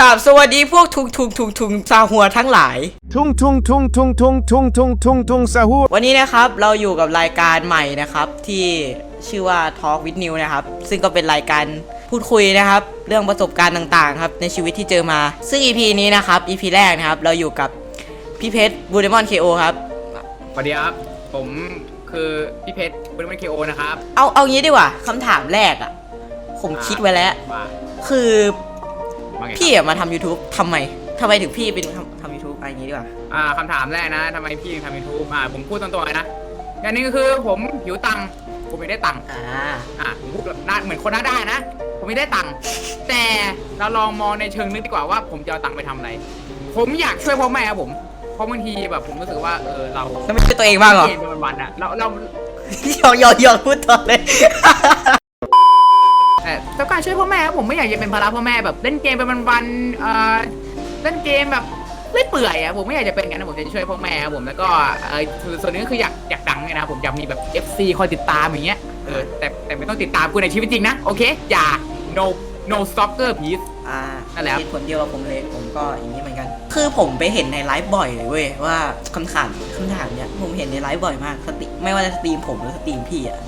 กับสวัสดีพวกทุงทุงทุงทุงซาหัวทั้งหลาย Tung tung tung tung tung tung tung tung tung sahur วันนี้นะครับเราอยู่กับรายการใหม่นะครับ ที่ชื่อว่า Talk with New นะครับ ซึ่งก็เป็นรายการพูดคุยนะครับ เรื่องประสบการณ์ต่างๆครับในชีวิตที่เจอมา ซึ่ง EP นี้นะครับ EP แรกนะครับ เราอยู่กับพี่เพชรบูเดมอนเคโอครับ สวัสดีครับ ผมคือพี่เพชรบุญมันเคโอนะครับเอาเอางี้ดีกว่าคำถามแรกอะ่ะผมคิดไว้แล้ว ว่าคือ ว่าไงครับพี่อะมาทำ YouTube ทำไมทำไมถึงพี่เป็นทำทำ YouTube อะไรอย่างงี้ดีกว่า อ่าคำถามแรกนะทำไมพี่ถึงทำยูทูบอ่าผมพูดตรงๆเลยนะอย่างหนี้ก็คือผมหิวตังค์ผมไม่ได้ตังค์อ่า อ่าผมพูดแบบหน้าเหมือนคนหน้าได้านนะ ผมไม่ได้ตังค์แต่เราลองมองในเชิงนึกดีกว่าว่าผมจะเอาตังค์ไปทำอะไร ผมอยากช่วยพ่อแม่ครับผมเพราะบางทีแบบผมรู้สึกว่าเออเราแล้วไม่ใช่ตัวเองบ้างเหรอเกมเป็นวันๆอะเราเรา หยอกหยอกหยอกพูดต่อเลย แต่ต้องการช่วยพ่อแม่ครับผมไม่อยากจะเป็นภาระพ่อแม่แบบเล่นเกมเป็นวันๆเอ่อเล่นเกมแบบเล่อยเปื่อยอะผมไม่อยากจะเป็นอย่างนั้นนะผมจะช่วยพ่อแม่ครับผมแล้วก็เออส่วนหนึงก็คืออยากอยากดังเนี่ยนะผมอยากมีแบบ FC คอยติดตามอย่างเงี้ยเออแต่แต่ไม่ต้องติดตามกูในชีวิตจริงนะโอเคอย่า no no stalker please อ่านั่นแหละครับ เหตุผลเดียวกับผมเลยผมก็อย่างนี้เหมือนกัน คือผมไปเห็นในไลฟ์บ่อยเลยเว้ยว่าคำถามคำถามเนี้ยผมเห็นในไลฟ์บ่อยมากสติไม่ว่าจะสตรีมผมหรือสตรีมพี่อะ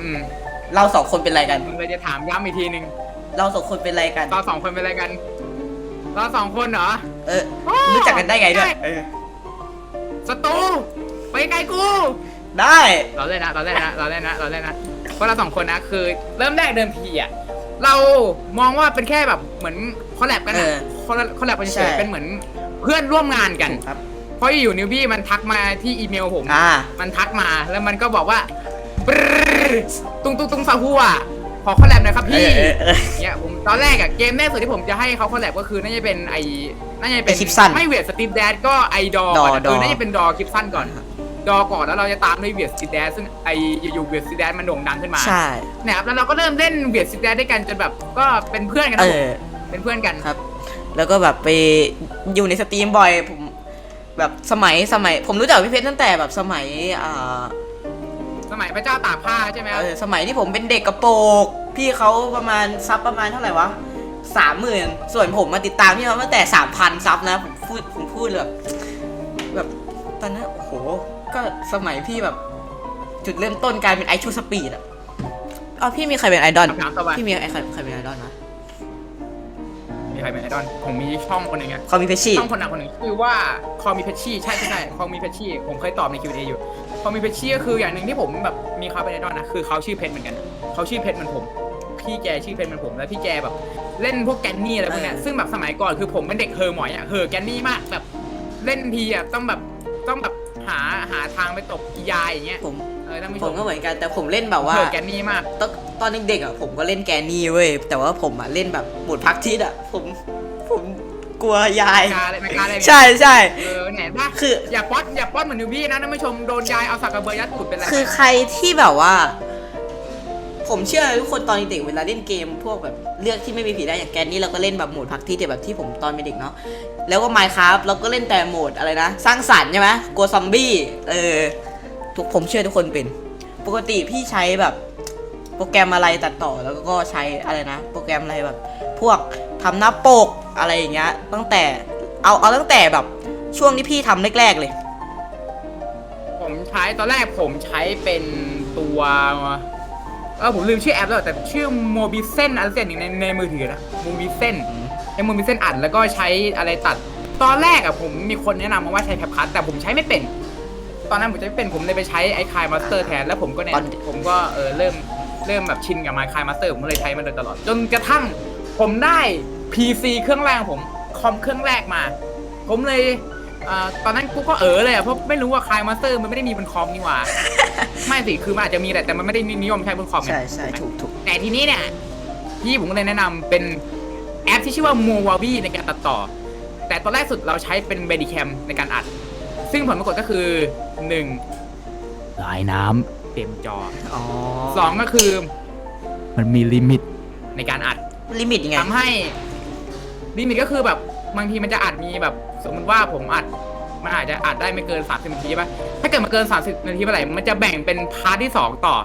อืม เราสองคนเป็นอะไรกัน มึงเลยจะถามย้ำอีกทีหนึ่งเราสองคนเป็นอะไรกัน เราสองคนเป็นอะไรกันเราสองคนเหรอ เออรู้จักกันได้ไงด้วยเออศัตรูไปไกลกู ได้ เราเล่นนะเราเล่นนะเราเล่นนะเราเล่นนะเพราะเราสองคนนะคือ เริ่มแรกเดิมทีอะเรามองว่าเป็นแค่แบบเหมือนคอลแลบกันเอนะอคอลแลบคอลแลบกันใช่ เฉยๆเป็นเหมือนเพื่อนร่วมงานกันถูกครับ เพราะอยู่นิวบี้มันทักมาที่อีเมลผม อ่า มันทักมาแล้วมันก็บอกว่า ปรึ๊ดตุงตุงตุงซาฮัวขอคอลแลบหน่อยครับพี่เออเออ เนี่ยผมตอนแรกอะเกมแรกสุดที่ผมจะให้เขาคอลแลบก็คือน่าจะเป็นไอ้น่าจะเป็นไอ้คลิปสั้นไม่เวียดสตีฟแดดก็ไอดอดอก่อนอะดอเออน่าจะเป็นดอคลิปสั้นก่อน ดอก่อนแล้วเราจะตามด้วยเวียดสตีฟแดดซึ่งไออยู่ๆเวียดสตีฟแดดมันโด่งดังขึ้นมาใช่ นะครับแล้วเราก็เริ่มเล่นเวียดสตีฟแดดด้วยกันจนแบบก็เป็นเพื่อนกันเอนะผมอ เป็นเพื่อนกัน ครับ แล้วก็แบบไปอยู่ในสตรีมบ่อยผมแบบสมัยสมัย ผมรู้จักพี่เพชรตั้งแต่แบบสมัยอ่า สมัยพระเจ้าตากผ้าใช่ไหมครับเออสมัยที่ผมเป็นเด็กกระโปรงพี่เขาประมาณซับประมาณเท่าไหร่วะสามหมื่นส่วนผมมาติดตามพี่เขาตั้งแต่สามพันซับนะผมพูดผมพูดแบบแบบตอนนั้นโอ้โห ก็สมัยพี่แบบ จุดเริ่มต้นการเป็นไอชูสปีดอะเอาพี่มีใครเป็นไอดอลคำถามต่อไปพี่มีไอใครใครเป็นไอดอลนะ มีใครเป็นไอดอลผมมีช่องคนหนึ่งอะเขามีเพชชี่ช่องคนหนักคนหนึ่งชื่อว่าคอมีเพชชี่ใช่ใช่ใช่คอมีเพชชี่ผมเคยตอบใน Q&A อยู่คอมีเพชชี่ก็คืออย่างหนึ่งที่ผมแบบมีเขาเป็นไอดอลนะคือเขาชื่อเพชรเหมือนกันเขาชื่อเพชรเหมือนผม พี่แกชื่อเพชรเหมือนผมแล้วพี่แกแบบ เล่นพวกแกนนี่อะไรพวกเนี้ยซึ่งแบบสมัยก่อนคือผมเป็นเด็กเฮอร์หมอยอะเฮอร์แกนนี่มากแบบเล่นทีอะต้องแบบต้องแบบหาหาทางไปตบอียายอย่างเงี้ยผม เออท่านผู้ผชมมก็เหมือนกันแต่ผมเล่นแบบว่าเฮอร์แกนนี่มาก ตอนตอนเด็กๆอะผมก็เล่นแกนนี่เว้ยแต่ว่าผมอะเล่นแบบหมดพักทิศอะผมผมกลัวยายไม่กล้าเลยไม่กล้าเลย ใช่ใช่ เออเนี่ยถ้าคือ อย่าป๊อตอย่าป๊อตเหมือนนิวบี้นะท่านผู้ชมโดนยายเอาสักกระเบือยัดตูดเป็นไรคือใครที่แบบว่า ผมเชื่อทุกคนตอนเด็กๆเวลาเล่นเกม พวกแบบเลือกที่ไม่มีผีได้อย่างแกนนี่เราก็เล่นแบบโหมดพักทิศแบบที่ผมตอนเป็นเด็กเนาะแล้วก็ไมค์ครับเราก็เล่นแต่โหมดอะไรนะ สร้างสรรค์ใช่ไหมกลัวซอมบี้เออ ทุกผมเชื่อทุกคนเป็น ปกติพี่ใช้แบบโปรแกรมอะไรตัดต่อแล้วก็ใช้อะไรนะ โปรแกรมอะไรแบบ พวกทำหน้าปกอะไรอย่างเงี้ย ตั้งแต่เอาเอาตั้งแต่แบบช่วงที่พี่ทำแรกๆเลย ผมใช้ตอนแรกผมใช้เป็นตัวเออผมลืมชื่อแอปแล้วแต่ชื่อโมบิเซนอะไรสักอย่างหนึ่งในในมือถือนะโมบิเซนในโมบิเซนอัดแล้วก็ใช้อะไรตัด ตอนแรกอะผมมีคนแนะนำมาว่าใช้แคปคัทแต่ผมใช้ไม่เป็น ตอนนั้นผมใช้ไม่เป็นผมเลยไปใช้ไอ้คายมาสเตอร์แทนแล้วผมก็เนี่ยตอน ผมก็เออเริ่มเริ่มแบบชินกับมาคายมาสเตอร์ผมก็เลยใช้มาโดยตลอด จนกระทั่งผมได้ PC เครื่องแรกของผมคอมเครื่องแรกมา ผมเลยเอ่อตอนนั้นกูก็เออเลยอะเพราะไม่รู้ว่าคายมาสเตอร์มันไม่ได้มีบนคอมนี่หว่า ไม่สิคือมันอาจจะมีแหละแต่มันไม่ได้นิยมใช้บนคอมไง ใช่ใช่ถูกถูกแต่ทีนี้เนี่ยพี่ผมก็เลยแนะนำเป็นแอปที่ชื่อว่า m o w a v i ในการตัดต่อ แต่ตอนแรกสุดเราใช้เป็น b a d y c a m ในการอัด ซึ่งผลปรากฏก็คือ 1. ลายน้ำเต็มจออ๋อ2ก็คือมันมีลิมิต ในการอัดลิมิตยังไง ทำให้ลิมิตก็คือแบบบางทีมันจะอัดมีแบบ สมมติว่าผมอัด มันอาจจะอัดได้ไม่เกิน 30นาทีใช่ปะถ้าเกิดมาเกิน 30 นาทีเมื่อไหร่มันจะแบ่งเป็นพาร์ทที่ 2 ต่อ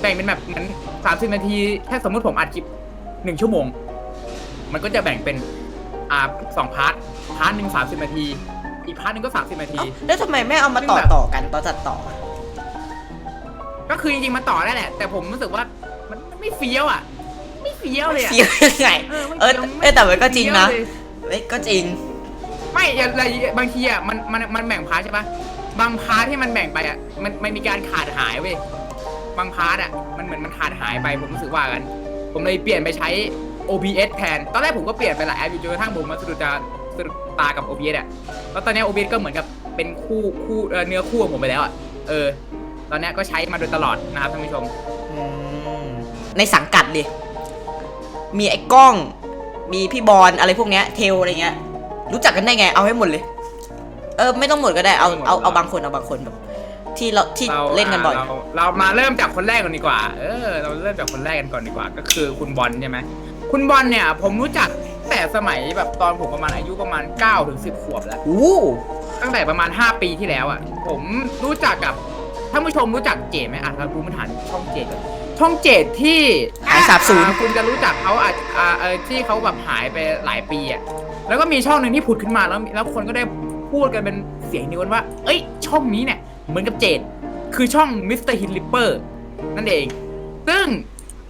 แบ่งเป็นแบบเหมือน30 นาที ถ้าสมมติผมอัดคลิป 1 ชั่วโมง มันก็จะแบ่งเป็นอ่าสองพาร์ทพาร์ทหนึ่งสามสิบนาที อีกพาร์ทหนึ่งก็สามสิบนาทีเอ้าแล้วทำไมไม่เอามาต่อต่อกันตอนตัดต่อ ก็คือจริงๆมันต่อได้แหละ แต่ผมรู้สึกว่ามันมันไม่เฟี้ยวอะ ไม่เฟี้ยวเลยอะเฟี้ยวยังไงเออไม่เออเฟี้ยวเออแต่มันก็จริงนะเฟี้ยวเลยเอ้ยก็จริง ไม่อย่างไรบางทีอะมันมันมันแบ่งพาร์ทใช่ปะบางพาร์ทที่มันแบ่งไปอะมันมันมีการขาดหายเว้ยบางพาร์ทอะมันเหมือนมันขาดหายไปผมรู้สึกว่ากัน ผมเลยเปลี่ยนไปใช้ OBS แทนตอนแรกผมก็เปลี่ยนไปหลายแอปอยู่จนกระทั่งผมมาสะดุดตา สะดุดตากับ OBS อะแล้วตอนนี้ OBS ก็เหมือนกับเป็นคู่คู่เอ่อเนื้อคู่ของผมไปแล้วอะเออ ตอนนี้ก็ใช้มาโดยตลอดนะครับท่านผู้ชม อืมในสังกัดดิ มีไอ้กล้อง มีพี่บอลอะไรพวกเนี้ย เทลอะไรเงี้ย รู้จักกันได้ไง เอาให้หมดเลย เออ ไม่ต้องหมดก็ได้ เอา เอา เอาบางคน เอาบางคนแบบ ที่เรา ที่เราเล่นกันบ่อยเราเรามาเริ่มจากคนแรกก่อนดีกว่า เออ เราเริ่มจากคนแรกกันก่อนดีกว่า ก็คือคุณบอลใช่ไหม คุณบอลเนี่ย ผมรู้จัก แต่สมัยแบบตอนผมประมาณอายุประมาณ9ถึง10 ขวบแล้ว อู้ตั้งแต่ประมาณ 5 ปีที่แล้วอะ ผมรู้จักกับท่านผู้ชมรู้จักเจดไหมอะเราดูพื้นฐานช่องเจดก่อนช่องเจดที่หายสาบสูญ อ่คุณจะรู้จักเขาอาจอ่าเออที่เขาแบบหายไปหลายปีอะแล้วก็มีช่องหนึ่งที่ผุดขึ้นมาแล้วแล้วคนก็ได้พูดกันเป็นเสียงเดียวกันว่า เอ้ย ช่องนี้เนี่ย เหมือนกับเจดคือช่องมิสเตอร์ฮินลิปเปอร์นั่นเอง ซึ่ง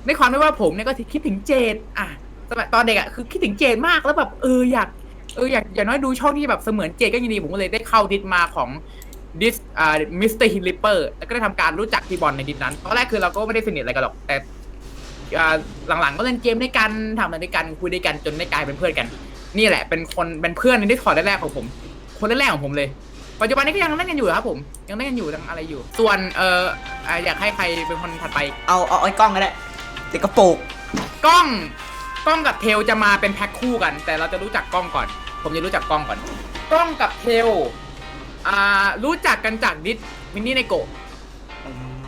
ในความที่ว่าผมเนี่ยก็คิดถึงเจดอะ สมัยตอนเด็กอะคือคิดถึงเจดมากแล้วแบบเอออยากเอออยากอย่างน้อยดูช่องที่แบบเสมือนเจดก็ยังดีผมก็เลยได้เข้าดิสมาของดิสอ่ามิสเตอร์ฮินลิปเปอร์แล้วก็ได้ทำการรู้จักพี่บอลในดิสนั้นตอนแรกคือเราก็ไม่ได้สนิทอะไรกันหรอกแต่อ่าหลังๆก็เล่นเกมด้วยกันทำอะไรด้วยกันคุยด้วยกันจนได้กลายเป็นเพื่อนกัน นี่แหละเป็นคนเป็นเพื่อนในดิสคอร์ดแรกๆของผม คนแรกๆของผมเลยปัจจุบันนี้ก็ยังเล่นกันอยู่ครับผมยังเล่นกันอยู่ยังอะไรอยู่ ส่วนเอออ่าอยากให้ใครเป็นคนถัดไป เอาเอาไอ้กล้องก็ได้ติดกระโปรงกล้อง กล้องกับเทลจะมาเป็นแพ็คคู่กัน แต่เราจะรู้จักกล้องก่อน ผมจะรู้จักกล้องก่อน กล้องกับเทลอ่ารู้จักกันจากดิสวินนี่ในโกะ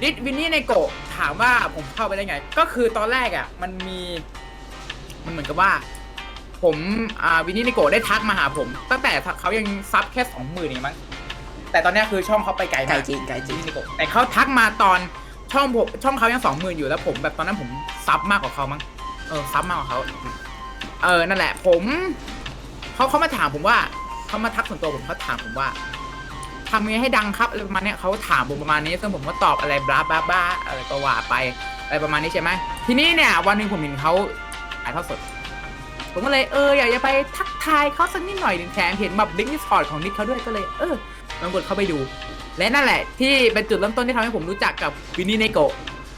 ดิสวินนี่ในโกะถามว่าผมเข้าไปได้ไง ก็คือตอนแรกอะ มันมี มันเหมือนกับว่า ผมอ่าวินนี่ในโกะได้ทักมาหาผม ตั้งแต่เขายังซับแค่สองหมื่นเองมั้งแต่ตอนเนี้ยคือช่องเขาไปไกลไก่มากจริงไก่จริงนี่ผมแต่เขาทักมาตอนช่องผมช่องเขายังสองหมื่นอยู่แล้วผมแบบตอนนั้นผมซับมากกว่าเขามั้ง เออซับมากกว่าเขาเออนั่นแหละ ผมเขาเขามาถามผมว่าเขามาทักส่วนตัวผมเขาถามผมว่าทำยังไงให้ดังครับอะไรประมาณเนี้ยเขาถามผมประมาณนี้ซึ่งผมก็ตอบอะไรบลาบลาบลาอะไรก็ว่าไปอะไรประมาณนี้ใช่ไหมทีนี้เนี่ย วันหนึ่งผมเห็นเขาถ่ายทอดสด ผมก็เลยเอออยากจะไปทักทายเขาสักนิดหน่อยหนึ่งแถมเห็นแบบลิงก์ดิสคอร์ดของนิกเขาด้วยก็เลยเออลองกดเข้าไปดู และนั่นแหละ ที่เป็นจุดเริ่มต้นที่ทำให้ผมรู้จักกับวินนี่เนโกะ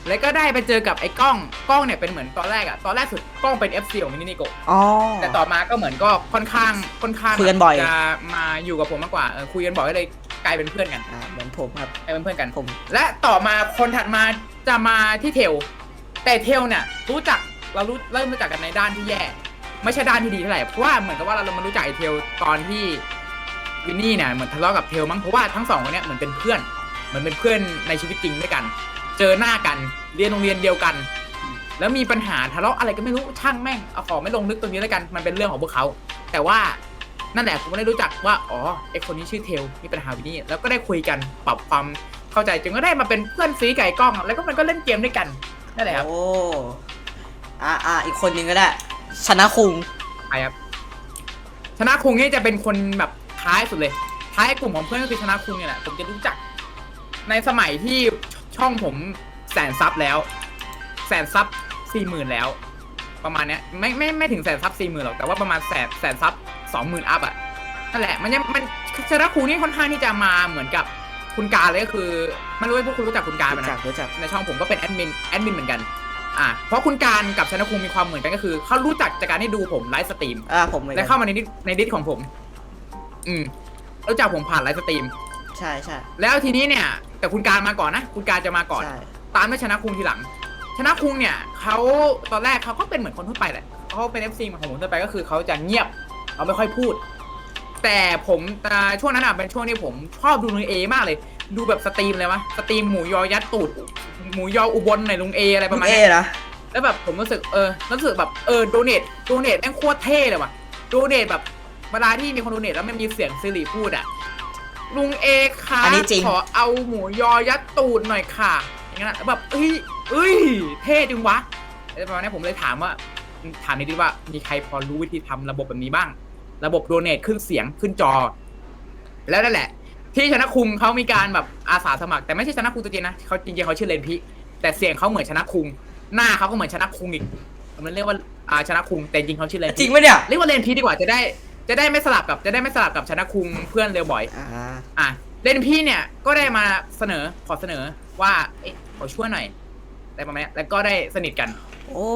แล้วก็ได้ไปเจอกับไอ้กล้องกล้องเนี่ยเป็นเหมือนตอนแรกอะตอนแรกสุดกล้องเป็น FC ของวินนี่เนโกะอ๋อ แต่ต่อมาก็เหมือนก็ค่อนข้างค่อนข้างคุยกันบ่อย จะมาอยู่กับผมมากกว่าเออคุยกันบ่อยก็เลยกลายเป็นเพื่อนกันอ่าเหมือนผมครับ กลายเป็นเพื่อนกัน ผม และต่อมาคนถัดมาจะมาที่เทล แต่เทลเนี่ยรู้จักเรารู้เริ่มรู้จักกันในด้านที่แย่ ไม่ใช่ด้านที่ดีเท่าไหร่เพราะว่าเหมือนกับว่าเรามารู้จักไอเทลตอนที่วินนี่เนี่ยเหมือนทะเลาะกับเทลมั้งเพราะว่าทั้งสองคนเนี่ยเหมือนเป็นเพื่อนเหมือนเป็นเพื่อนในชีวิตจริงด้วยกัน เจอหน้ากัน เรียนโรงเรียนเดียวกัน แล้วมีปัญหาทะเลาะอะไรก็ไม่รู้ช่างแม่งเอาขอไม่ลงลึกตรงนี้แล้วกันมันเป็นเรื่องของพวกเขา แต่ว่านั่นแหละผมก็ได้รู้จักว่าอ๋อไอคนนี้ชื่อเทลมีปัญหาวินนี่แล้วก็ได้คุยกันปรับความเข้าใจจนก็ได้มาเป็นเพื่อนซีไก่กล้อง แล้วก็มันก็เล่นเกมด้วยกันนั่นแหละครับโอ้อ่าอ่าอีกคนนึงก็ได้ ชนะคุงใช่ครับชนะคุงนี่จะเป็นคนแบบท้ายสุดเลย ท้ายกลุ่มของเพื่อนก็คือชนะคุงเนี่ยแหละผมจะรู้จัก ในสมัยที่ ช่องผมแสนซับแล้ว แสนซับสี่หมื่นแล้ว ประมาณเนี้ยไม่ไม่ไม่ถึงแสนซับสี่หมื่นหรอกแต่ว่าประมาณแสนแสนซับสองหมื่นอัพอะนั่นแหละมันยังมันชนะคุงนี่ค่อนข้างที่จะมาเหมือนกับคุณการเลยก็คือไม่รู้ว่าพวกคุณรู้จักคุณการไหมรู้จันะกรู้จักในช่องผมก็เป็นแอดมินแอดมินเหมือนกันอ่าเพราะคุณการกับชนะคุงมีความเหมือนกันก็คือเขารู้จักจากการที่ดูผมไลฟ์สตรีม อ่าผมเหมือนและกันเข้ามาในดิสในดิสของผม อืมรู้จักผมผ่านไลฟ์สตรีม ใช่ใช่แล้วทีนี้เนี่ย แต่คุณการมาก่อนนะ คุณการจะมาก่อน ใช่ตามด้วยชนะคุงทีหลัง ชนะคุงเนี่ยเขาตอนแรกเขาก็เป็นเหมือนคนทั่วไปแหละเขาเป็น FC เหมือนของผมทั่วไปก็คือเขาจะเงียบเขาไม่ค่อยพูด แต่ผมอ่าช่วงนั้นอะเป็นช่วงที่ผมชอบดูลุงเอมากเลย ดูแบบสตรีมเลยวะสตรีมหมูยอยัดตูดหมูยออุบลในลุงเออะไรประมาณเอเนี้ย นะ แล้วแบบผมรู้สึกเออรู้สึกแบบเออโดเนทโดเนทแม่งโคตรเท่เลยว่ะโดเนทแบบเวลาที่มีคนโดเนทแล้วมันมีเสียงซิริพูดอะ ลุงเอค่ะอันนี้จริง ขอเอาหมูยอยัดตูดหน่อยค่ะ อย่างนั้นอะแล้วแบบเอ้ยเอ้ย เท่จังวะอะไรประมาณนี้ผมเลยถามว่า ถามนิดนึงว่ามีใครพอรู้วิธีทำระบบแบบนี้บ้าง ระบบโดเนทขึ้นเสียงขึ้นจอ แล้วนั่นแหละ ที่ชนะคุงเขามีการแบบอาสาสมัคร แต่ไม่ใช่ชนะคุงตัวจริงนะเขาจริงๆเขาชื่อเลนพิแต่เสียงเขาเหมือนชนะคุง หน้าเขาก็เหมือนชนะคุงอีกมันเรียกว่าอาชนะคุงแต่จริงเขาชื่อเลนจริพิงปะเนี่ย เรียกว่าเลนพิดีกว่าจะได้ จะได้ไม่สลับกับจะได้ไม่สลับกับชนะคุงเพื่อนเร็วบ่อย อ่าอะเลนพี่เนี่ยก็ได้มาเสนอขอเสนอว่าเอ๊ะขอช่วยหน่อยอะไรประมาณเนี้ยแล้วก็ได้สนิทกันโอ้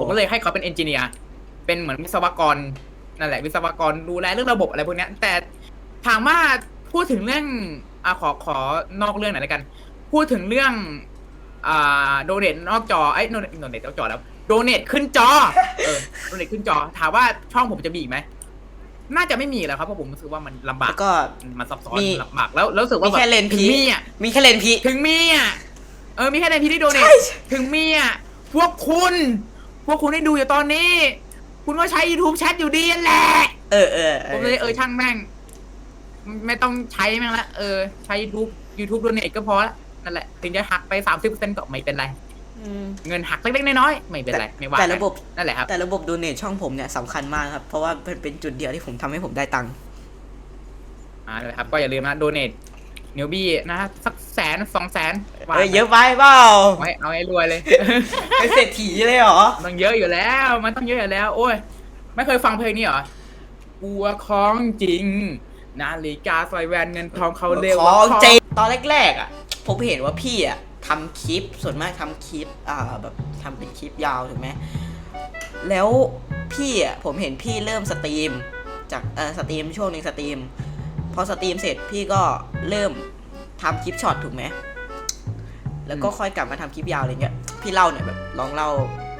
ผมก็เลยให้เขาเป็นเอนจิเนียร์เป็นเหมือนวิศวกรนั่นแหละวิศวกรดูแลเรื่องระบบอะไรพวกเนี้ยแต่ถามว่าพูดถึงเรื่องอะขอขอนอกเรื่องหน่อยแล้วกัน พูดถึงเรื่องอ่าโดเนทนอกจอไอ้โดเนทโดเนทนอกจอแล้วโดเนทขึ้นจอเออโดเนทขึ้นจอ ถามว่าช่องผมจะมีอีกไหม น่าจะไม่มีแล้วครับเพราะผมรู้สึกว่ามันลำบาแล้กวก็ มันซับซ้อนมี ลำบากแล้วแล้วรู้สึกว่ามีแค่บบเลนถึพีงมีอะมีแค่เลนพี ถึงมีอะเออมีแค่ในพีที่โดเนทใช่ ถึงมีอะพวกคุณ พวกคุณได้ดูอยู่ตอนนี้ คุณก็ใช้ YouTube แชทอยู่ดีนั่นแหละ เออเออผมเลยเออช่างแม่ง ไม่ต้องใช้แม่งละเออ ใช้ YouTube YouTube โดเนทก็พอละนั่นแหละ ถึงจะหักไปสามสิบเปอร์เซ็นต์ก็ไม่เป็นไร อืมเงินหักเล็กๆน้อยๆไม่เป็นไรไม่ว่าแต่กันระบบนั่นแหละครับแต่ระบบโดเนทช่องผมเนี่ยสำคัญมากครับ เพราะว่าเป็นเป็นจุดเดียวที่ผมทำให้ผมได้ตังค์อ่านั่นแหละครับก็อย่าลืมนะโดเนทเนวบี้นะฮะสักแสนสองแสนเอ้ยเยอะไปเปล่าเอาให้เอาให้รวยเลย เป็นเศรษฐีเลยเหรอมันเยอะอยู่แล้ว มันต้องเยอะอยู่แล้ว โอ้ย ไม่เคยฟังเพลงนี้เหรอบัวของจริง นาฬิกาสอยแหวนเงินทองเขาเรียกขว่าองทองเจตอนแรกๆอะ ผมเห็นว่าพี่อะ ทำคลิปส่วนมากทำคลิปอ่าแบบทำเป็นคลิปยาวถูกไหมแล้วพี่อะผมเห็นพี่เริ่มสตรีม จากเออสตรีมช่วงหนึ่งสตรีม พอสตรีมเสร็จพี่ก็เริ่มทำคลิปช็อตถูกไหมแล้วก็ค่อยกลับมาทำคลิปยาวอะไรเงี้ยพี่เล่าหน่อยแบบลองเล่า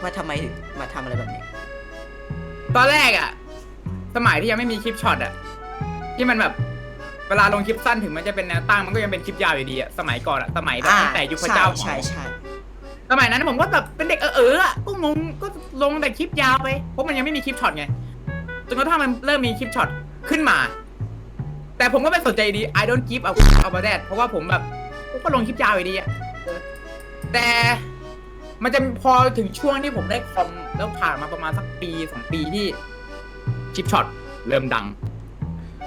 ว่าทำไมถึงมาทำอะไรแบบนี้ ตอนแรกอะสมัยที่ยังไม่มีคลิปช็อตอะที่มันแบบ เวลาลงคลิปสั้นถึงมันจะเป็นแนวตั้งมันก็ยังเป็นคลิปยาวอยู่ดีอะสมัยก่อนอะสมัยแบบตั้งแต่ยุคพระเจ้าใช่ใช่สมัยนั้นผมก็แบบเป็นเด็กเออเออๆอะก็งงก็ลงแต่คลิปยาวไปเพราะมันยังไม่มีคลิปช็อตไงจนกระทั่งมันเริ่มมีคลิปช็อตขึ้นมา แต่ผมก็ไม่สนใจดี I don't give a about that เพราะว่าผมแบบผมก็ลงคลิปยาวอยู่ดีอะเออแต่มันจะพอถึงช่วงที่ผมได้คอมแล้วผ่านมาประมาณสักปีสองปีที่คลิปช็อตเริ่มดัง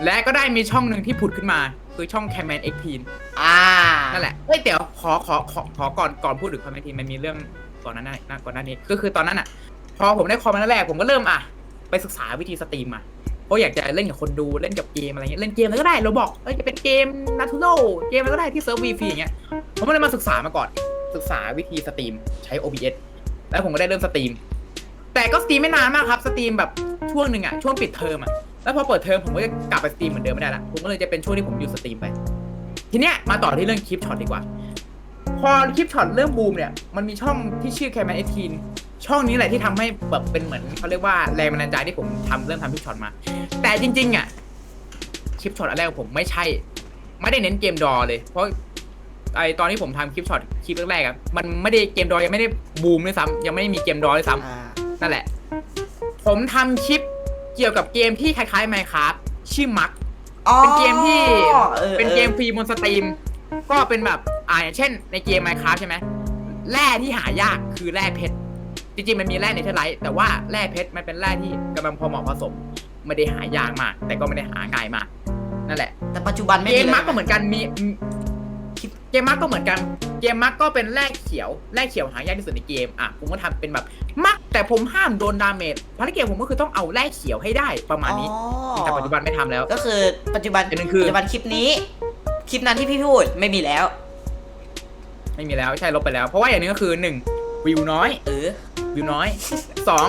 และก็ได้มีช่องหนึ่งที่ผุดขึ้นมาคือช่อง c a m a n X p อ่านั่นแหละเฮ้ยเดี๋ยวขอขอขอขอก่อนก่อนพูดถึงคอมเมนทีมันมีเรื่องก่อนหนั้นนะก่อนหน้านี้ก็คือตอนนั้นอะ พอผมได้คอมมาแรกผมก็เริ่มอะ ไปศึกษาวิธีสตรีมมาเพราะอยากจะเล่นกับคนดูเล่นกับเกมอะไรเงี้ยเล่นเกมอะไรก็ได้เราบอกเอ้ยจะเป็นเกมนาทูโ o เกมอะไรก็ได้ที่เซิร์ฟวีฟรีอย่างเงี้ยผมก็เลยมาศึกษามาก่อน ศึกษาวิธีสตรีมใช้ OBS แล้วผมก็ได้เริ่มสตรีมแต่ก็สตรีมไม่นานมากครับสตรีมแบบช่วงหนึ่งอะช่วงปิดเทอมอะ แล้วพอเปิดเทอมผมก็จะกลับไปสตรีมเหมือนเดิมไม่ได้ละผมก็เลยจะเป็นช่วงที่ผมหยุดสตรีมไป ทีเนี้ยมาต่อที่เรื่องคลิปช็อตดีกว่า พอคลิปช็อตเริ่มบูมเนี่ย มันมีช่องที่ชื่อแคม a นเอทีนช่องนี้แหละที่ทำให้แบบเป็นเหมือนเขาเรียกว่าแรงบันดาลใจที่ผมทำเริ่มทำคลิปช็อตมา แต่จริง ๆอะคลิปช็อตอันแรกของผมไม่ใช่ ไม่ได้เน้นเกมดอเลย เพราะไอตอนที่ผมทำคลิปช็อตคลิปแรกๆอะมันไม่ได้เกมดอยังไม่ได้บูมด้วยซ้ำยังไม่ได้มีเกมดอด้วยซ้ำอ่านั่นแหละ ผมทำคลิป เกี่ยวกับเกมที่คล้ายๆ Minecraft ชื่อมักเป็นเกมที่ออเป็นเกมออฟรีบนสตรีม ก็เป็นแบบอ่าอย่างเช่น ในเกม Minecraft ใช่ไหมแร่ที่หายากคือแร่เพชรจริงๆมันมีแร่เนเธอร์ไลท์แต่ว่าแร่เพชรมันเป็นแร่ที่กำลังพอเหมาะผสมไม่ได้หายากมาก แต่ก็ไม่ได้หาง่ายมากนั่นแหละแต่ปัจจุบันไม่เกมีมเลยมักก็เหมือนกันมี มีเกมมักก็เหมือนกัน เกมมักก็เป็นแร่เขียว แร่เขียวหายากที่สุดในเกม อะผมก็ทำเป็นแบบ มักแต่ผมห้ามโดนดาเมจ ภารกิจผมก็คือต้องเอาแร่เขียวให้ได้ประมาณนี้อ๋อแต่ปัจจุบันไม่ทำแล้ว ก็คือปัจจุบันอันหนึ่งคือปัจจุบันคลิปนี้ คลิปนั้นที่พี่พูดไม่มีแล้ว ไม่มีแล้วใช่ลบไปแล้ว เพราะว่าอย่างหนึงก็คือหนึ่งวิวน้อย เออ วิวน้อยสอง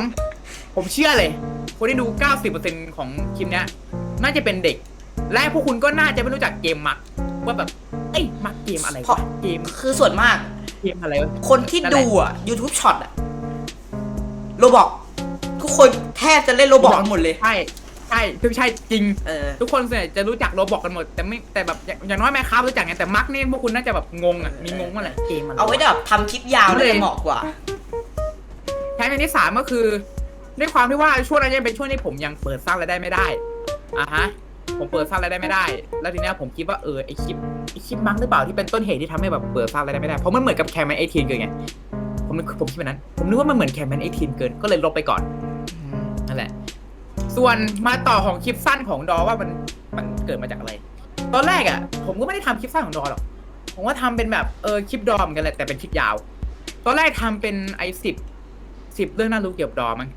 ผมเชื่อเลย คนที่ดู 90%ของคลิปเนี้ยน่าจะเป็นเด็ก และพวกคุณก็น่าจะไม่รู้จักเกมมักว่าแบบ เอ้ยมักเกมอะไรเพราะ วะเกมคือส่วนมาก เกมอะไรวะ คนที่นั่นแหละดูอะ YouTube ช็อตอะโรบอกทุกคนแทบจะเล่นโรบอกกันหมดเลย ใช่ใช่คือใช่จริง เออ ทุกคนส่วนใหญ่จะรู้จักโรบอกกันหมด แต่ไม่แต่แบบอย่างอย่างน้อยแม่ค้ารู้จักไงแต่มักนี่พวกคุณน่าจะแบบงงอะมีงงว่าอะไรเกมอะไรเอาไว้แบบทำคลิปยาวเลเลยยเหมาะกว่าแถมอย่างที่สามก็คือด้วยความที่ว่าช่วงนั้นยังเป็นช่วงที่ผมยังเปิดสร้างรายได้ไม่ได้อะฮะ ผมเปิดสร้างรายได้ไม่ได้ แล้วทีเนี้ยผมคิดว่าเออไอคลิปไอคลิปมั้งหรือเปล่าที่เป็นต้นเหตุที่ทำให้แบบเปิดสร้างรายได้ไม่ได้เพราะมันเหมือนกับแคมแมนเอทีนเกินไงผมนึกผมคิดแบบนั้น ผมนึกว่ามันเหมือนแคมแมนเอทีนเกินก็เลยลบไปก่อนนั่นแหละ ส่วนมาต่อของคลิปสั้นของดอว่ามันมันเกิดมาจากอะไร ตอนแรกอะ ผมก็ไม่ได้ทำคลิปสั้นของดอหรอก ผมว่าทำเป็นแบบเออคลิปดอมอนกันแหละแต่เป็นคลิปยาว ตอนแรกทำเป็นไอสิบสิบเรื่องน่ารู้เกี่ยวกับดอมั้ง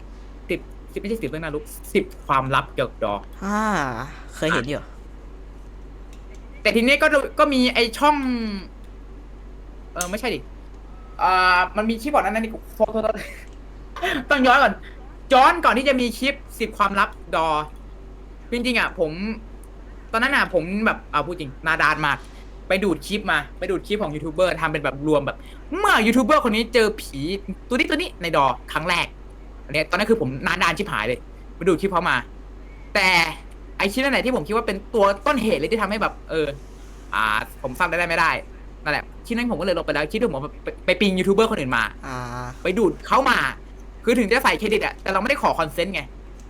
สิบสิบไม่ใช่สิบเรื่องน่ารู้สิบความลับเกี่ยวกับดออ่าเคยเห็นอยู่ แต่ทีนี้ก็ก็มีไอช่อง เออไม่ใช่ดิอ่ามันมีคลิปก่อนนั้นนี่โทษโทษโทษต้องย้อนก่อนย้อนก่อนที่จะมีคลิปสิบความลับดอ จริงๆอะ ผม ตอนนั้นอะ ผมแบบเอาพูดจริงหนาดานมาก ไปดูดคลิปมา ไปดูดคลิปของยูทูบเบอร์ทำเป็นแบบรวมแบบ เมื่อยูทูบเบอร์คนนี้เจอผีตัวนี้ตัวนี้ในดอครั้งแรก อันเนี้ยตอนนั้นคือผมหนาดานชิบหายเลยไปดูดคลิปเขามา แต่ไอคลิปนั่นแหละที่ผมคิดว่าเป็นตัวต้นเหตุเลยที่ทำให้แบบ เออ อ่า ผมสร้างได้ได้ไม่ได้นั่นแหละที่นั้นผมก็เลยลงไปแล้วคิดว่าผมไปไปปิงยูทูบเบอร์คนอื่นมา อ่า ไปดูดเขามา คือถึงจะใส่เครดิตอะแต่เราไม่ได้ขอคอนเซนต์ไง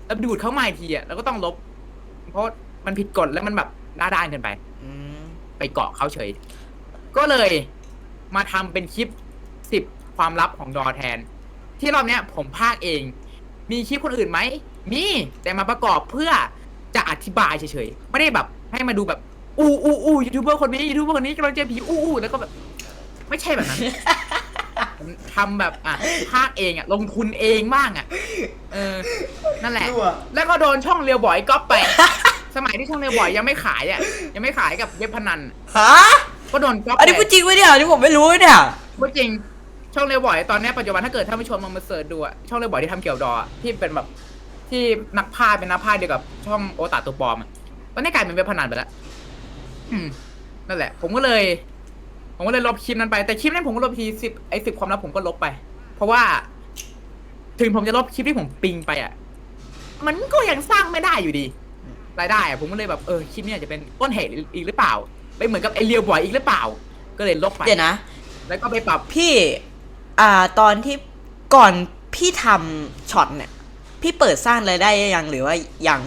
แล้วดูดเขามาอีกทีอะเราก็ต้องลบ เพราะมันผิดกฎแล้วมันแบบด้าด้านเกินไป อืม ไปเกาะเขาเฉย ก็เลยมาทำเป็นคลิปสิบความลับของดอแทน ที่รอบเนี้ยผมภาคเอง มีคลิปคนอื่นไหมมีแต่มาประกอบเพื่อจะอธิบายเฉยๆไม่ได้แบบ ให้มาดูแบบอู้อู้อู้ยูทูบเบอร์คนนี้ยูทูบเบอร์คนนี้กำลังเจอผีอู้อู้แล้วก็แบบ ไม่ใช่แบบนั้น ผมทำแบบอะภาคเองอะ ลงทุนเองบ้างอะ เออ นั่นแหละแล้วก็โดนช่องเรียวบอยก๊อปไป สมัยที่ช่องเรียวบอยยังไม่ขายอะ ยังไม่ขายกับเว็บพนัน ฮะก็โดนก๊อปอันนี้พูดจริงไหมเนี่ยอันนี้ผมไม่รู้เนี่ย พูดจริง ช่องเรียวบอยตอนเนี้ยปัจจุบันถ้าเกิดท่านผู้ชมลองมาเสิร์ชดูอะช่องเรียวบอยที่ทำเกี่ยวดออะที่เป็นแบบที่นักพากย์เป็นนักพากย์เดียวกับช่องโอตาตัวปลอมอะตอนนี้กลายเป็นเว็บพนันไปแล้วอืมนั่นแหละ ผมก็เลย ผมก็เลยลบคลิปนั้นไปแต่คลิปนั้นผมก็ลบทีสิบไอ้สิบความลับผมก็ลบไป เพราะว่า ถึงผมจะลบคลิปที่ผมปิงไปอะมันก็ยังสร้างไม่ได้อยู่ดี รายได้อะผมก็เลยแบบเออคลิปเนี้ยจะเป็นต้นเหตุอีกหรือเปล่าไปเหมือนกับไอเรียวบอยอีกหรือเปล่า ก็เลยลบไปเดี๋ยวนะ แล้วก็ไปปรับ พี่ อ่าตอนที่ก่อนพี่ทำช็อตเนี่ย พี่เปิดสร้างรายได้ยังหรือว่ายัง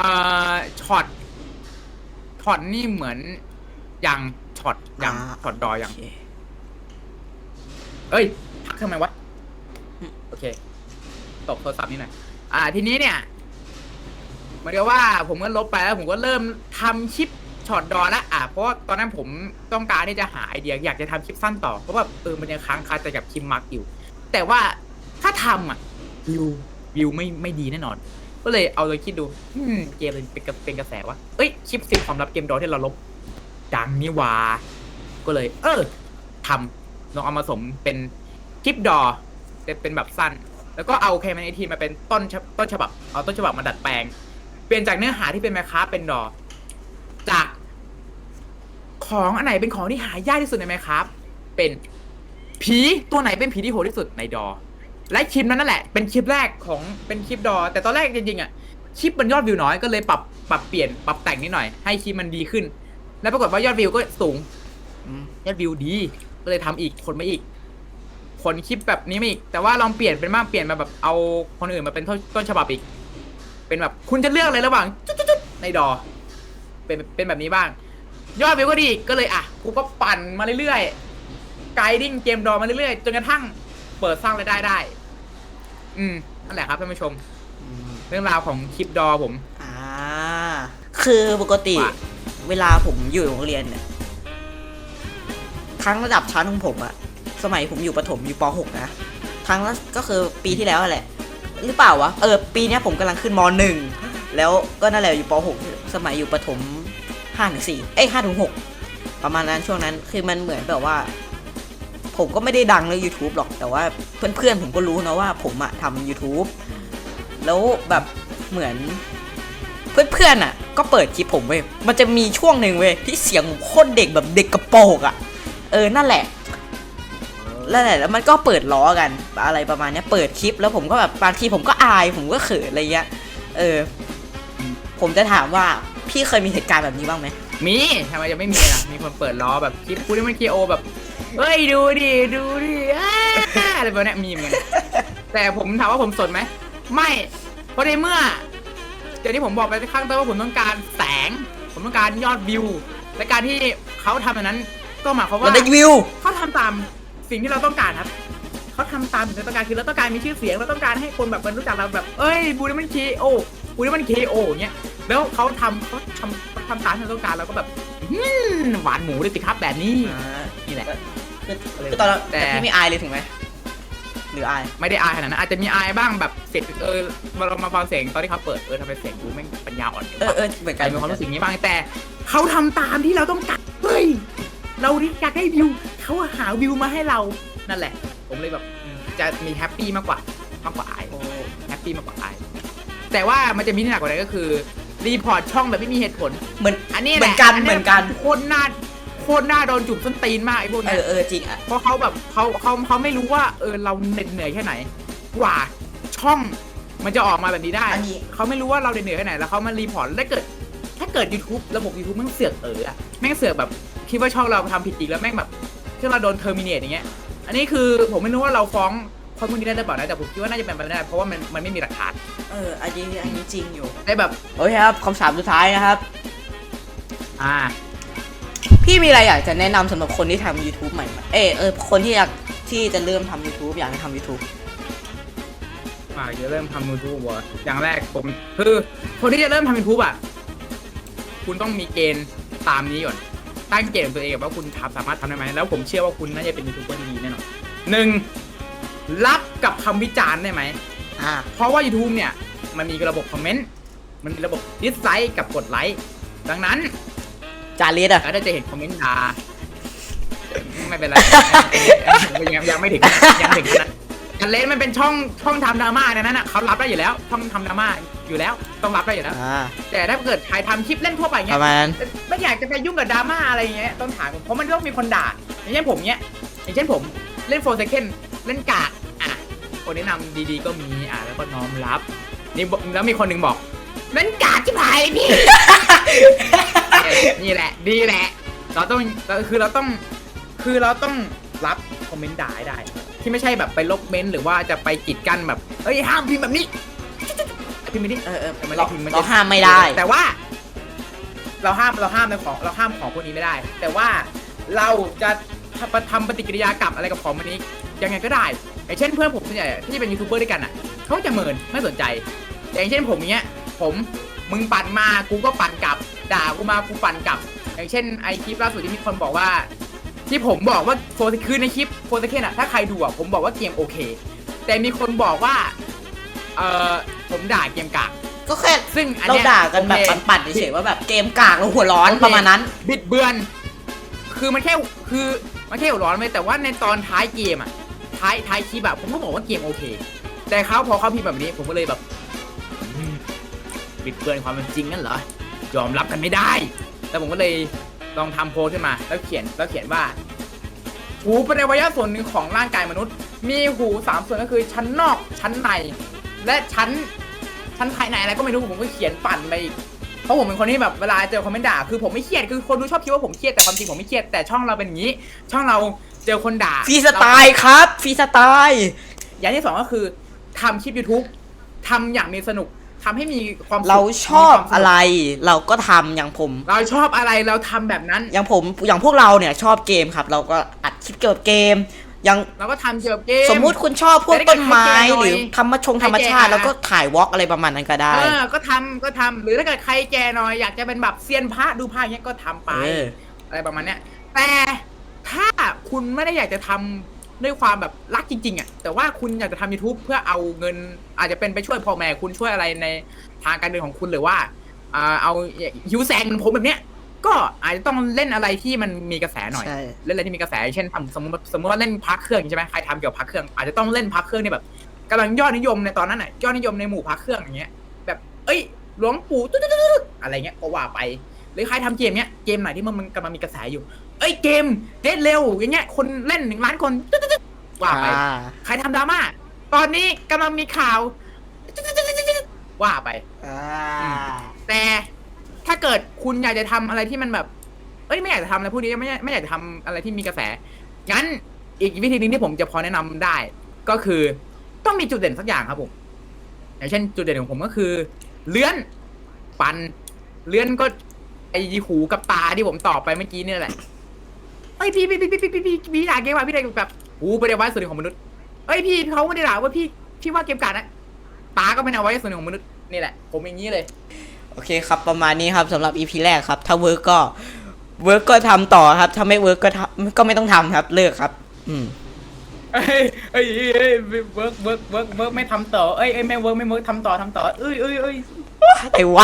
อ่าช็อตช็อตนี่เหมือนยังช็อตยังอ่าช็อตดอยังโอเคเอ้ยพักทำไมวะอืมโอเค ตบโทรศัพท์นี่หน่อย อ่า ทีนี้เนี่ยเหมือนกับว่าผมก็ลบไปแล้ว ผมก็เริ่มทำคลิป ช็อตดอล้วอะเพราะว่าตอนนั้นผมต้องการที่จะหาไอเดียอยากจะทำคลิปสั้นต่อ เพราะว่าเออมันยังค้างคาใจกับคลิปมาร์กอยู่ แต่ว่าถ้าทำอะวิววิวไม่ไม่ดีแน่นอน ก็เลยเอาเลยคิดดูอืมเกมเป็นเป็นกระเป็นกระแสวะเอ้ยคลิปสิบความลับเกมดอที่เราลบดังนี่หว่า ก็เลย เออทำลองเอามาสมเป็นคลิปดอเป็นเป็นแบบสั้น แล้วก็เอาเคมันไอทีมาเป็นต้นฉต้นฉบับเอาต้นฉบับมาดัดแปลง เปลี่ยนจากเนื้อหาที่เป็นแมคคาเป็นดอ จาก ของอันไหนเป็นของที่หายากที่สุดในแมคคาเป็นผีตัวไหนเป็นผีที่โหดที่สุดในดอ และคลิปนั้นนั่นแหละ เป็นคลิปแรกของเป็นคลิปดอ แต่ตอนแรกจริงๆอะคลิปมันยอดวิวน้อยก็เลยปรับปรับเปลี่ยนปรับแต่งนิดหน่อย ให้คลิปมันดีขึ้น แล้วปรากฏว่ายอดวิวก็สูงอยอดวิวดี ก็เลยทำอีกคนมาอีก คนคลิปแบบนี้มาอีก แต่ว่าลองเปลี่ยนเป็นมากเปลี่ยนมาแบบเอาคนอื่นมาเป็นต้นฉบับอีก เป็นแบบคุณจะเลือกอะไรระหว่างจุดๆในดอ เป็นเป็นแบบนี้บ้าง ยอดวิวก็ดีก็เลยอะกูก็ปั่นมาเรื่อยๆไกดิ้งเกมดอมาเรื่อยๆจนกระทั่งเปิดสร้างรายได้ได้ อืมนั่นแหละครับท่านผู้ชม อืมเรื่องราวของคลิปดอผม อ่า คือปกติ ว่า เวลาผมอยู่โรงเรียนเนี่ยทั้งระดับชั้นของผมอะสมัยผมอยู่ประถมอยู่ป .6 นะทั้งละก็คือปีที่แล้วแหละ หรือเปล่าวะเออปีเนี้ยผมกำลังขึ้นม .1 แล้วก็นั่นแหละอยู่ป .6 สมัยอยู่ประถม 5ถึง4เอ้ย5ถึง6ประมาณนั้นช่วงนั้นคือมันเหมือนแบบว่า ผมก็ไม่ได้ดังใน YouTube หรอกแต่ว่าเพื่อนๆผมก็รู้นะว่า ผมอะทำ YouTube แล้วแบบเหมือน เพื่อนๆอะก็เปิดคลิปผมเว้ยมันจะมีช่วงหนึ่งเว้ยที่เสียงโคตรเด็กแบบเด็กกระโปรงอะเออนั่นแหละแล้วแหละแล้วมันก็เปิดล้อกันอะไรประมาณนี้เปิดคลิปแล้วผมก็แบบบางทีผมก็อายผมก็เขินอะไรเงี้ยเออ ผมจะถามว่า พี่เคยมีเหตุการณ์แบบนี้บ้างไหมมีทำไมจะไม่มีล่ะ มีคนเปิดล้อแบบคลิปกูนี่มันคีโอแบบเฮ้ยดูดิดูดิอ่าอะไรแบบเนี้ยมีเหมือนกันแต่ผมถามว่าผมสนไหมไม่เพราะในเมื่ออย่างที่ผมบอกไปข้างต้นว่าผมต้องการแสง ผมต้องการยอดวิว และการที่เขาทำแบบนั้นก็หมายความเราว่าได้วิว เขาทำตามสิ่งที่เราต้องการครับเเขาทำตามสิ่งที่เราต้องการคือเราต้องการมีชื่อเสียงเราต้องการให้คนแบบมันรู้จักเราแบบเอ้ยบูนี่มันเคโอบูนี่มันเคโอเงี้ย แล้วเขาทำเขาทำเขาทำตามที่เราต้องการเราก็แบบอืมหวานหมูเลยสิครับแบบนี้อ่านี่แหละ คือคือตอนนั้นแต่ แต่พี่ไม่อายเลยถูกไหมหรืออาย ไม่ได้อายขนาดนั้นอาจจะมีอายบ้างแบบเสร็จเออเรามาฟังเสียงตอนที่เขาเปิดเออทำไมเสียงกูแม่งปัญญาอ่อนเออเออเหมือนกักานรมีความรู้สึกนี้บ้างแต่เขาทำตามที่เราต้องการเฮ้ยเราอยากได้วิวเขาหาวิวมาให้เรานั่นแหละ ผมเลยแบบอืมจะมีแฮปปี้มากกว่ามากกว่าอาย โอ้ แฮปปี้มากกว่าอายแต่ว่ามันจะมีที่หนักกว่านั้นก็คือ รีพอร์ตช่องแบบไม่มีเหตุผล เหมือนอันนี้แหเหมืละอนกันยเหมือนกันโคตรหน้าโคตรหน้าโดนจุ่มส้นตีนมากไอ้พวกเอเนี้ยอเออจริงอะเพราะเขาแบบเขาเขาเขาไม่รู้ว่าเออเราเหน็ดเหนื่อยแค่ไหน กว่าช่องมันจะออกมาแบบนี้ได้ อันนี้เขาไม่รู้ว่าเราเหนื่อยแค่ไหนแล้วเขามารีพอร์ตแล้วเกิด ถ้าเกิด YouTube ระบบ YouTube แม่งเสือกเอออะแม่งเสือกแบบคิดว่าช่องเราทำผิดจริงแล้วแม่งแบบที่เราโดนเทอร์มินเนตอย่างเงี้ย อันนี้คือผมไม่รู้ว่าเราฟ้อง ข้อมูลนี้ได้หรือเปล่านะแต่ผมคิดว่าน่าจะเป็นไปไม่ได้เพราะว่ามันมันไม่มีหลักฐานเอออันนี้อันนี้จริงอยู่ ได้แบบโอเคครับคำถามสุดท้ายนะครับ อ่า พี่มีอะไรอยากจะแนะนำสำหรับคนที่ทำ YouTube ใหม่ไหมเออเออคนที่อยากที่จะเริ่มทำ YouTube อยากจะทำ YouTube อ่าจะเริ่มทำ YouTube วะอย่างแรกผมคือคนที่จะเริ่มทำ YouTube อะ คุณต้องมีเกณฑ์ตามนี้ก่อนตั้งเกณฑ์ของตัวเองว่าคุณทำสามารถทำได้ไหมแล้วผมเชื่อว่าคุณน่าจะเป็นยูทูบเบอร์ที่ดีแน่นอนหนึ่ง รับกับคำวิจารณ์ได้ไหม อ่า เพราะว่า YouTube เนี่ย มันมีระบบคอมเมนต์ มันมีระบบดิสไลค์กับกดไลค์ดังนั้นจารีดอะแล้วจะเห็นคอมเมนต์ด่าไม่เป็นไร ยังยังไม่ถึงยังไม่ถึงขนาดนั้นกันเลนมันเป็นช่องช่องทำดราม่าในนั้นอะเขารับได้อยู่แล้ว ช่องทำดราม่าอยู่แล้ว ต้องรับได้อยู่แล้ว อ่า แต่ถ้าเกิดใครทำคลิปเล่นทั่วไปปเงี้ยระมาณนั้นไม่อยากจะไปยุ่งกับดราม่าอะไรอย่างเงี้ยต้องถามเพราะมันต้องมีคนด่าอย่างเช่นผมเนี้ยอย่างเช่นผมเล่นโฟร์เซคน เล่นกากอะคนแนะนำดีๆก็มีอะแล้วก็น้อมรับ นี่บอกแล้วมีคนหนึ่งบอกเล่นกากที่ผายเลยพี่นี่แหละ ดีแหละ เราต้องเราคือเราต้อง คือเราต้องรับคอมเมนต์ด่าให้ได้ ที่ไม่ใช่แบบไปลบเมนต์หรือว่าจะไปกีดกันแบบ เอ้ยห้ามพิมพ์แบบนี้พิมพ์ไม่ได้เออเออมันเราพิมพ์มันจะ เราห้ามไม่ได้ แต่ว่า เราห้ามเราห้ามในของเราห้ามของพวกนี้ไม่ได้ แต่ว่าเราจะทำทำปฏิกิริยากลับอะไรกับของพวกนี้ ยังไงก็ได้อย่างเช่นเพื่อนผมส่วนใหญ่ที่เป็นยูทูบเบอร์ด้วยกันอะเขาจะเมินไม่สนใจแต่อย่างเช่นผมเนี้ย ผมมึงปั่นมากูก็ปั่นกลับ ด่ากูมากูปั่นกลับ อย่างเช่นไอคลิปล่าสุดที่มีคนบอกว่า ที่ผมบอกว่าโฟร์คือในคลิปโฟร์เคนอะถ้าใครดูอะผมบอกว่าเกมโอเค แต่มีคนบอกว่าเออผมด่าเกมกากก็แค่ซึ่งอันเราเนี้ยด่ากันแบบโอเคปั่นๆเฉยๆว่าแบบเกมกากเราหัวร้อนโอเคประมาณนั้น บิดเบือน คือมันแค่คือมันแค่หัวร้อนไปแต่ว่าในตอนท้ายเกมอะ ท้ายท้ายคลิปแบบผมก็บอกว่าเกมโอเค แต่เขาพอเขาพิมพ์แบบนี้ ผมก็เลยแบบอืมบิดเบือนความเป็นจริงนั่นเหรอยอมรับกันไม่ได้แล้วผมก็เลยลองทำโพสขึ้นมา แล้วเขียนแล้วเขียนว่า หูเป็นอวัยวะส่วนหนึ่งของร่างกายมนุษย์ มีหูสามส่วนก็คือชั้นนอกชั้นใน และชั้น ชั้นภายในอะไรก็ไม่รู้ผมก็เขียนปั่นไปอีกเพราะผมเป็นคนที่แบบเวลาเจอคอมเมนต์ด่าคือผมไม่เครียดคือคนดูชอบคิดว่าผมเครียดแต่ความจริงผมไม่เครียดแต่ช่องเราเป็นอย่างนี้ ช่องเรา เจอคนด่าฟรีสไตล์ครับฟรีสไตล์อย่างที่สองก็คือทำคลิป YouTube ทำอย่างมีสนุกทำให้มีความสุขเราชอบมีความสนุกอะไร เราก็ทำอย่างผม เราชอบอะไรเราทำแบบนั้น อย่างผมอย่างพวกเราเนี่ยชอบเกมครับ เราก็อัดคลิปเกี่ยวกับเกมอย่างเราก็ทำเกี่ยวกับเกม สมมุติคุณชอบพวกแต่ถ้าต้นไม้ใครแก่หน่อยหรือธรรมชงธรรมชาติใครแก่แล้วก็ถ่ายวอล์กอะไรประมาณนั้นก็ได้ เออก็ทำก็ทำหรือถ้าเกิดใครแก่หน่อยอยากจะเป็นแบบเซียนพระดูพระอย่างเงี้ยก็ทำไป เออ อะไรประมาณเนี้ยแต่ ถ้าคุณไม่ได้อยากจะทำด้วยความแบบรักจริงๆอะแต่ว่าคุณอยากจะทำ YouTube เพื่อเอาเงิน อาจจะเป็นไปช่วยพ่อแม่คุณช่วยอะไรในทางการเงินของคุณหรือว่าอ่าเอาฮิวแซงเหมือนผมแบบเนี้ย ก็อาจจะต้องเล่นอะไรที่มันมีกระแสหน่อย ใช่ เล่นอะไรที่มีกระแสอย่างเช่นทำสมมติสมมติว่าเล่นพักเครื่องใช่ไหมใครทำเกี่ยวกับพักเครื่องอาจจะต้องเล่นพักเครื่องเนี่ยแบบกำลังยอดนิยมในตอนนั้นอะยอดนิยมในหมู่พักเครื่องอย่างเงี้ยแบบเอ้ยหลวงปู่ตุ๊ดตุ๊ดตุ๊ดตุ๊ดอะไรเงี้ยก็ว่าไป หรือใครทำเกมเนี้ยเกมไหนที่มันมันกำลังมีกระแสอยู่ เอ้ยเกมเดดเร็วอย่างเงี้ยคนเล่นหนึ่งล้านคนตุ๊ดตุ๊ดตุ๊ดว่าไป อ่าใครทำดราม่า ตอนนี้กำลังมีข่าวตุ๊ดตุ๊ดตุ๊ดตุ๊ดตุ๊ดว่าไป อ่าแต่ถ้าเกิดคุณอยากจะทำอะไรที่มันแบบ เอ้ยไม่อยากจะทำอะไรพวกนี้ไม่ไม่อยากจะทำอะไรที่มีกระแส งั้นอีกวิธีหนึงที่ผมจะพอแนะนำได้ ก็คือต้องมีจุดเด่นสักอย่างครับผมอย่างเช่นจุดเด่นของผมก็คือ เลื่อนปันเลื่อนก็ไอหูกับตาที่ผมตอบไปเมื่อกี้เนี่ยแหละ เอ้ยพี่พี่พี่พี่พี่พี่พี่ด่าเกมว่ะพี่ด่าแบบอู้ประเดี๋ยวว่าส่วนหนึ่งของมนุษย์เอ้ยพี่เขาไม่ได้ด่าว่าพี่พี่ว่าเกมการ์ดนะตาก็เป็นเอาไยวะส่วนหนึ่งของมนุษย์นี่แหละ ผมอย่างนี้เลย โอเคครับประมาณนี้ครับสำหรับ EP แรกครับ ถ้าเวิร์กก็เวิร์กก็ทำต่อครับ ถ้าไม่เวิร์กก็ทำก็ไม่ต้องทำครับเลิกครับ อืม เอ้อเอ้ยเอ้ยเวิร์กเวิร์กเวิร์กเวิร์กไม่ทำต่อเอ้ยเอ้ยไม่เวิร์กไม่เวิร์กทำต่อทำต่อเอ้ยเอ้ยเอ้ย ไอ้วะ